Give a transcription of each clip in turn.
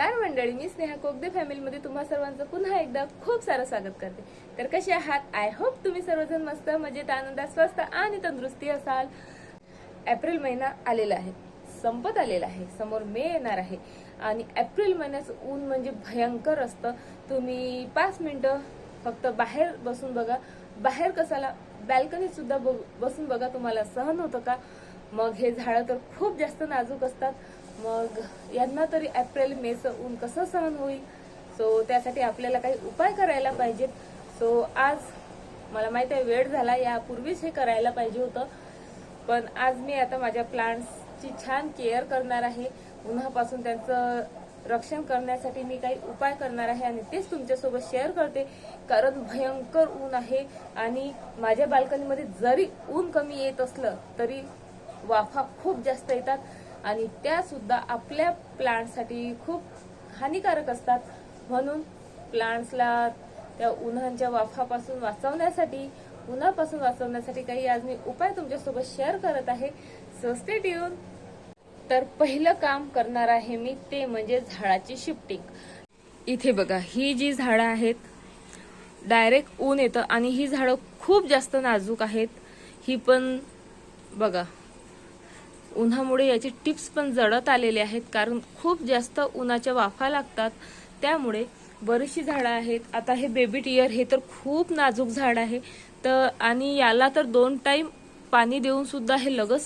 नमस्कार मंडळी मी स्नेहा कोगदे. फॅमिलीमध्ये तुम्हा सर्वांचं पुन्हा एकदा खूप सारं स्वागत करते. तर कसे आहात? आय होप तुम्ही सर्वजण मस्त मजेत आनंदात स्वस्त आणि तंदुरुस्ती असाल. एप्रिल महिना आलेला आहे. संपत आलेला आहे. समोर मे येणार आहे. आणि एप्रिल महिन्याचं ऊन म्हणजे भयंकर असतं. तुम्ही पाच मिनटं फक्त बाहेर बसून बघा. बाहेर कसाला बॅल्कनीत सुद्धा बसून बघा. तुम्हाला सहन होतं का? मग हे झाडं तर खूप जास्त नाजूक असतात. मग यांना तरी एप्रिल मेचं ऊन कसं सहन होईल? सो त्यासाठी आपल्याला काही उपाय करायला पाहिजेत. सो आज मला माहिती आहे वेळ झाला. यापूर्वीच हे करायला पाहिजे होतं. पण आज मी आता माझ्या प्लांट्सची छान केअर करणार आहे. उन्हापासून त्यांचं रक्षण करण्यासाठी मी काही उपाय करणार आहे आणि तेच तुमच्यासोबत शेअर करते. कारण भयंकर ऊन आहे आणि माझ्या बाल्कनीमध्ये जरी ऊन कमी येत असलं तरी वाफा खूप जास्त येतात. आणि त्या सुद्धा आपल्या प्लांटसाठी खूप हानिकारक असतात. म्हणून प्लांट्सला त्या उन्हांच्या वाफापासून वाचवण्यासाठी उन्हापासून वाचवण्यासाठी काही आज मी उपाय तुमच्यासोबत शेअर करत आहे. सस्ते स्टे ट्यून तर पहिलं काम करणार आहे मी ते म्हणजे झाडाची शिफ्टिंग इथे बघा ही जी झाडं आहेत डायरेक्ट ऊन येतं आणि ही झाडं खूप जास्त नाजूक आहेत. ही पण बघा उन्हामुळे याचे टिप्स पण जडत आलेले आहेत कारण खूप जास्त उन्हाच्या वाफा लागतात. त्यामुळे बरीचशी झाडं आहेत. आता हे बेबी टियर हे तर खूप नाजूक झाड आहे. तर आणि याला तर दोन टाईम पाणी देऊन सुद्धा हे लगच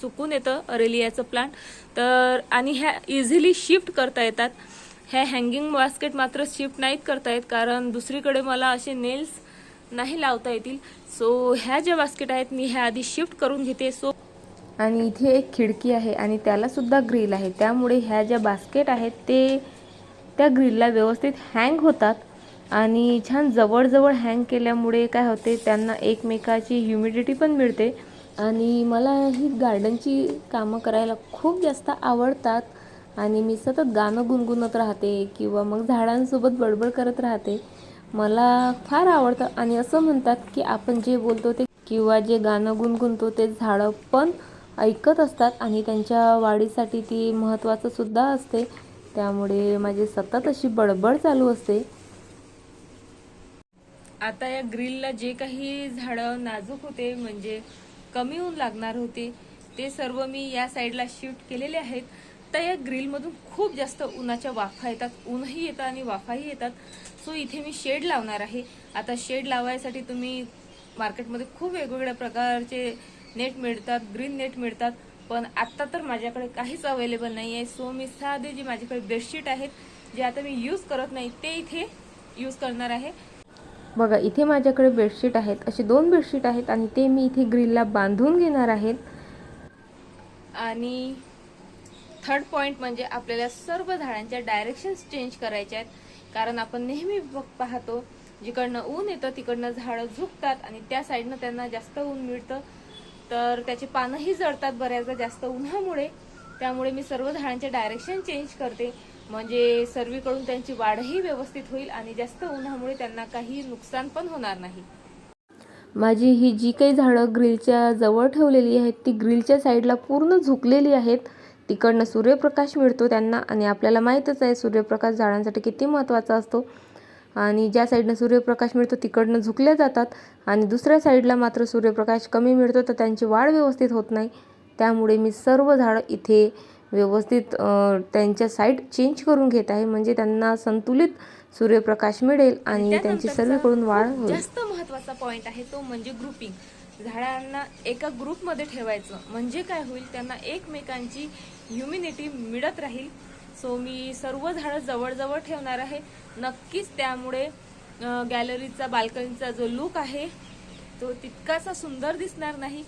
सुकून येतं अरेलियाचं प्लांट तर आणि ह्या इझिली शिफ्ट करता येतात. ह्या हँगिंग बास्केट मात्र शिफ्ट नाहीत करता येत कारण दुसरीकडे मला असे नेल्स नाही लावता येतील. सो ह्या ज्या बास्केट आहेत मी ह्या आधी शिफ्ट करून घेते. सो आणि इथे एक खिडकी आहे आणि त्यालासुद्धा ग्रिल आहे. त्यामुळे ह्या ज्या बास्केट आहेत ते त्या ग्रिलला व्यवस्थित हँग होतात आणि छान जवळजवळ हँग केल्यामुळे काय होते त्यांना एकमेकाची ह्युमिडिटी पण मिळते. आणि मला ही गार्डनची कामं करायला खूप जास्त आवडतात आणि मी सतत गाणं गुणगुणत राहते किंवा मग झाडांसोबत बडबड करत राहते. मला फार आवडतं आणि असं म्हणतात की आपण जे बोलतो ते किंवा जे गाणं गुणगुणतो ते झाडं पण ऐकत असतात आणि त्यांच्या वाढीसाठी ती महत्त्वाचं सुद्धा असते. त्यामुळे माझी सतत अशी बडबड चालू असते. आता या ग्रिलला जे काही झाडं नाजूक होते म्हणजे कमी ऊन लागणार होते ते सर्व मी या साईडला शिफ्ट केलेले आहेत. तर या ग्रिलमधून खूप जास्त उन्हाच्या वाफा येतात. ऊनही येतात आणि वाफाही येतात. सो इथे मी शेड लावणार आहे. आता शेड लावायसाठी तुम्ही मार्केटमध्ये खूप वेगवेगळ्या प्रकारचे नेट मिळतात ग्रीन नेट मिळतात पण आत्ता तर माझ्याकडे काहीच अवेलेबल नाही आहे सो मी साधे जे माझ्याकडे बेडशीट आहेत जे आता मी यूज करत नाही ते इथे यूज करणार आहे. बघा इथे माझ्याकडे बेडशीट आहेत असे दोन बेडशीट आहेत आणि ते मी इथे ग्रिलला बांधून घेणार आहेत. आणि थर्ड पॉइंट म्हणजे आपल्याला सर्व झाडांच्या डायरेक्शन्स चेंज करायच्या आहेत. कारण आपण नेहमी बघ पाहतो जिकडनं ऊन येतं तिकडनं झाडं झुकतात आणि त्या साईडनं त्यांना जास्त ऊन मिळतं. तर त्याची पानंही जळतात बऱ्याचदा जास्त उन्हामुळे. त्यामुळे मी सर्व झाडांचे डायरेक्शन चेंज करते. म्हणजे सर्वीकडून त्यांची वाढही व्यवस्थित होईल आणि जास्त उन्हामुळे त्यांना काही नुकसान पण होणार नाही. माझी ही जी काही झाडं ग्रिलच्या जवळ ठेवलेली आहेत ती ग्रिलच्या साईडला पूर्ण झुकलेली आहेत. तिकडनं सूर्यप्रकाश मिळतो त्यांना आणि आपल्याला माहीतच आहे सूर्यप्रकाश झाडांसाठी किती महत्त्वाचा असतो. आणि ज्या साईडनं सूर्यप्रकाश मिळतो तिकडनं झुकल्या जातात. आणि दुसऱ्या साईडला मात्र सूर्यप्रकाश कमी मिळतो तर त्यांची वाढ व्यवस्थित होत नाही. त्यामुळे मी सर्व झाडं इथे व्यवस्थित त्यांच्या साईड चेंज करून घेत आहे. म्हणजे त्यांना संतुलित सूर्यप्रकाश मिळेल आणि त्यांची सर्वीकडून वाढ होईल. जास्त महत्त्वाचा पॉइंट आहे तो म्हणजे ग्रुपिंग झाडांना एका ग्रुपमध्ये ठेवायचं. म्हणजे काय होईल? त्यांना एकमेकांची ह्युमिनिटी मिळत राहील. सो मी सर्व झाडं जवळजवळ ठेवणार आहे. नक्कीच त्यामुळे गॅलरीचा बाल्कनीचा जो लुक आहे तो तितकासा सुंदर दिसणार नाही.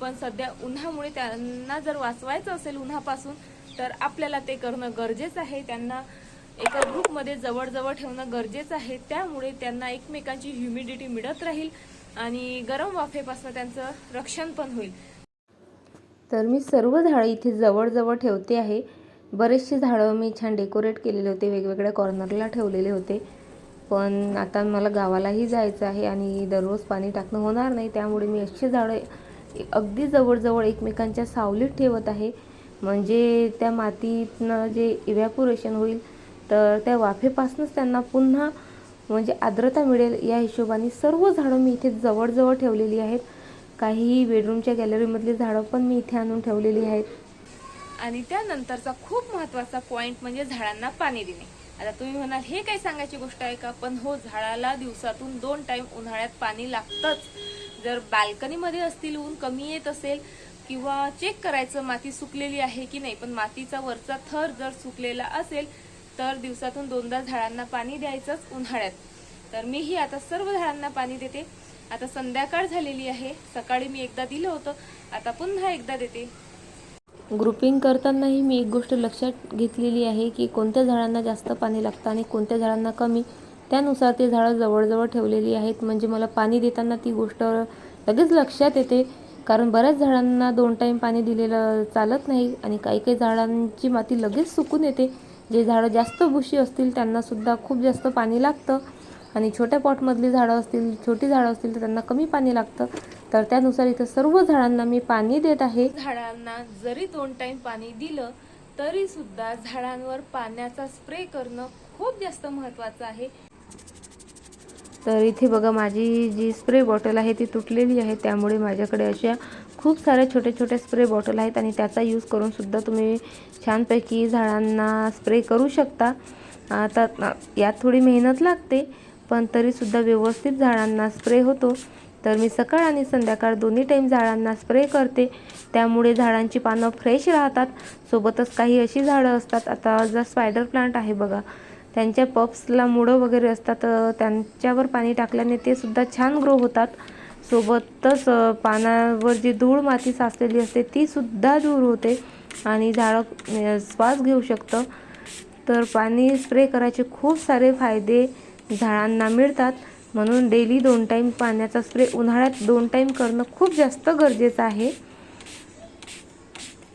पण सध्या उन्हामुळे त्यांना जर वाचवायचं असेल उन्हापासून तर आपल्याला ते करणं गरजेचं आहे. त्यांना एका ग्रुपमध्ये जवळजवळ ठेवणं गरजेचं आहे. त्यामुळे त्यांना एकमेकांची ह्युमिडिटी मिळत राहील आणि गरम वाफेपासून त्यांचं रक्षण पण होईल. तर मी सर्व झाडं इथे जवळजवळ ठेवते आहे. बरेचसे झाडं मी छान डेकोरेट केलेले होते वेगवेगळ्या कॉर्नरला ठेवलेले होते. पण आता मला गावालाही जायचं आहे आणि दररोज पाणी टाकणं होणार नाही त्यामुळे मी अशी झाडं अगदी जवळजवळ एकमेकांच्या सावलीत ठेवत आहे. म्हणजे त्या मातीतनं जे इव्हॅपोरेशन होईल तर त्या वाफेपासूनच त्यांना पुन्हा म्हणजे आर्द्रता मिळेल या हिशोबाने सर्व झाडं मी इथे जवळजवळ ठेवलेली आहेत. काही बेडरूमच्या गॅलरीमधली झाडं पण मी इथे आणून ठेवलेली आहेत. आणि त्यानंतरचा खूप महत्त्वाचा पॉइंट म्हणजे झाडांना पाणी देणे. आता तुम्ही म्हणाल हे काही सांगायची गोष्ट आहे का? पण हो झाडाला दिवसातून दोन टाइम उन्हाळ्यात पाणी लागतंच. जर बाल्कनीमध्ये असतील ऊन कमी येत असेल किंवा चेक करायचं माती सुकलेली आहे की नाही पण मातीचा वरचा थर जर सुकलेला असेल तर दिवसातून दोनदा झाडांना पाणी द्यायचंच उन्हाळ्यात. तर मीही आता सर्व झाडांना पाणी देते. आता संध्याकाळ झालेली आहे. सकाळी मी एकदा दिलं होतं. आता पुन्हा एकदा देते. ग्रुपिंग करतानाही मी एक गोष्ट लक्षात घेतलेली आहे की कोणत्या झाडांना जास्त पाणी लागतं आणि कोणत्या झाडांना कमी त्यानुसार ते झाडं जवळजवळ ठेवलेली आहेत. म्हणजे मला पाणी देताना ती गोष्ट लगेच लक्षात येते कारण बऱ्याच झाडांना दोन टाईम पाणी दिलेलं चालत नाही आणि काही काही झाडांची माती लगेच सुकून येते. जे झाडं जास्त बुशी असतील त्यांनासुद्धा खूप जास्त पाणी लागतं. आणि छोट्या पॉटमधली झाडं असतील छोटी झाडं असतील तर त्यांना कमी पाणी लागतं. तर त्यानुसार इथं सर्व झाडांना मी पाणी देत आहे. झाडांना जरी दोन टाइम पाणी दिलं तरी सुद्धा झाडांवर पाण्याचा स्प्रे करणं खूप जास्त महत्वाचं आहे. तर इथे बघा माझी जी स्प्रे बॉटल आहे ती तुटलेली आहे. त्यामुळे माझ्याकडे अशा खूप साऱ्या छोट्या छोट्या स्प्रे बॉटल आहेत आणि त्याचा यूज करून सुद्धा तुम्ही छानपैकी झाडांना स्प्रे करू शकता. आता यात थोडी मेहनत लागते. पण तरीसुद्धा व्यवस्थित झाडांना स्प्रे होतो. तर मी सकाळ आणि संध्याकाळ दोन्ही टाईम झाडांना स्प्रे करते. त्यामुळे झाडांची पानं फ्रेश राहतात. सोबतच काही अशी झाडं असतात. आता जर स्पायडर प्लांट आहे बघा. त्यांच्या पप्सला मुळं वगैरे असतात. त्यांच्यावर पाणी टाकल्याने ते सुद्धा छान ग्रो होतात. सोबतच पानावर जी धूळ माती साचलेली असते ती सुद्धा दूर होते. आणि झाडं श्वास घेऊ शकतं. तर पाणी स्प्रे करायचे खूप सारे फायदे. झाडांना मिळतात. म्हणून डेली दोन टाईम पाण्याचा स्प्रे उन्हाळ्यात दोन टाईम करणं खूप जास्त गरजेचं आहे.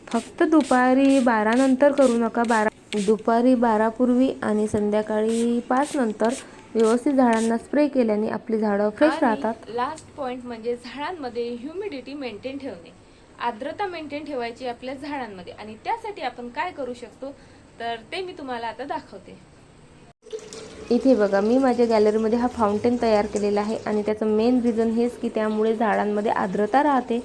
फक्त दुपारी बारा नंतर करू नका. बारा दुपारी बारापूर्वी आणि संध्याकाळी पाच नंतर व्यवस्थित झाडांना स्प्रे केल्याने आपली झाडं फ्रेश राहतात. लास्ट पॉइंट म्हणजे झाडांमध्ये ह्युमिडिटी मेंटेन ठेवणे. आर्द्रता मेंटेन ठेवायची आपल्या झाडांमध्ये. आणि त्यासाठी आपण काय करू शकतो? तर ते मी तुम्हाला आता दाखवते. इथे बघा मी माझ्या गॅलरीमध्ये हा फाउंटेन तयार केलेला आहे आणि त्याचं मेन रिझन हेच की त्यामुळे झाडांमध्ये आर्द्रता राहते.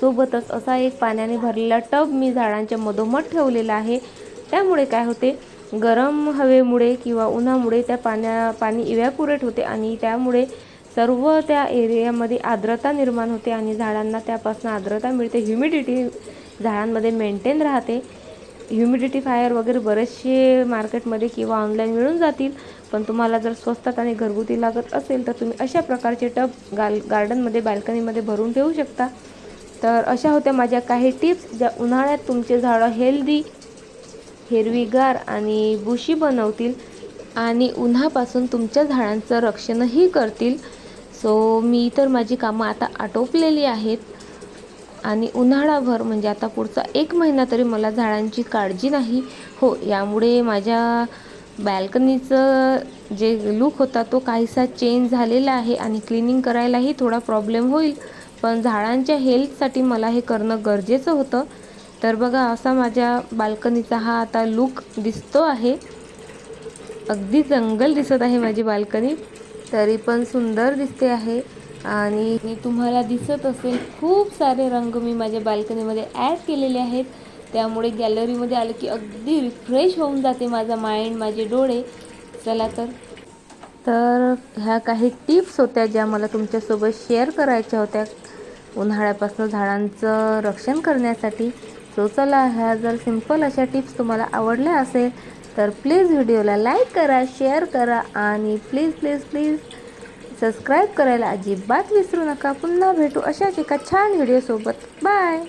सोबतच असा एक पाण्याने भरलेला टब मी झाडांच्या मधोमध ठेवलेला आहे. त्यामुळे काय होते? गरम हवेमुळे किंवा उन्हामुळे त्या पाण्या पाणी इव्हॅपोरेट होते आणि त्यामुळे सर्व त्या एरियामध्ये आर्द्रता निर्माण होते आणि झाडांना त्यापासून आर्द्रता मिळते. ह्युमिडिटी झाडांमध्ये मेंटेन राहते. ह्युमिडिटीफायर वगैरे बरेचसे मार्केटमध्ये किंवा ऑनलाईन मिळून जातील. पण तुम्हाला जर स्वस्तात आणि घरगुती लागत असेल तर तुम्ही अशा प्रकारचे टब गाल गार्डनमध्ये बाल्कनीमध्ये भरून ठेवू शकता. तर अशा होत्या माझ्या काही टिप्स ज्या उन्हाळ्यात तुमचे झाडं हेल्दी हिरवीगार आणि बुशी बनवतील आणि उन्हापासून तुमच्या झाडांचं रक्षणही करतील. सो मी तर माझी कामं आता आटोपलेली आहेत. आणि उन्हाळाभर म्हणजे आता पुढचा एक महिना तरी मला झाडांची काळजी नाही. हो यामुळे माझ्या बॅल्कनीचं जे लुक होता तो काहीसा चेंज झालेला आहे आणि क्लिनिंग करायलाही थोडा प्रॉब्लेम होईल. पण झाडांच्या हेल्थसाठी मला हे करणं गरजेचं होतं. तर बघा असा माझ्या बाल्कनीचा हा आता लुक दिसतो आहे. अगदी जंगल दिसत आहे माझी बाल्कनी. तरी पण सुंदर दिसते आहे. आणि तुम्हाला दिसत असेल खूप सारे रंग मी माझ्या बाल्कनीमध्ये ॲड केलेले आहेत. त्यामुळे गॅलरीमध्ये आलं की अगदी रिफ्रेश होऊन जाते माझा माइंड माझे डोळे. चला तर. तर ह्या काही टिप्स होत्या ज्या मला तुमच्यासोबत शेअर करायच्या होत्या. उन्हाळ्यापासून झाडांचं रक्षण करण्यासाठी. सो चला ह्या जर सिंपल अशा टिप्स तुम्हाला आवडल्या असेल तर प्लीज व्हिडिओला लाईक करा शेअर करा आणि प्लीज प्लीज प्लीज सबस्क्राईब करायला अजिबात विसरू नका. पुन्हा भेटू अशाच एका छान व्हिडिओसोबत बाय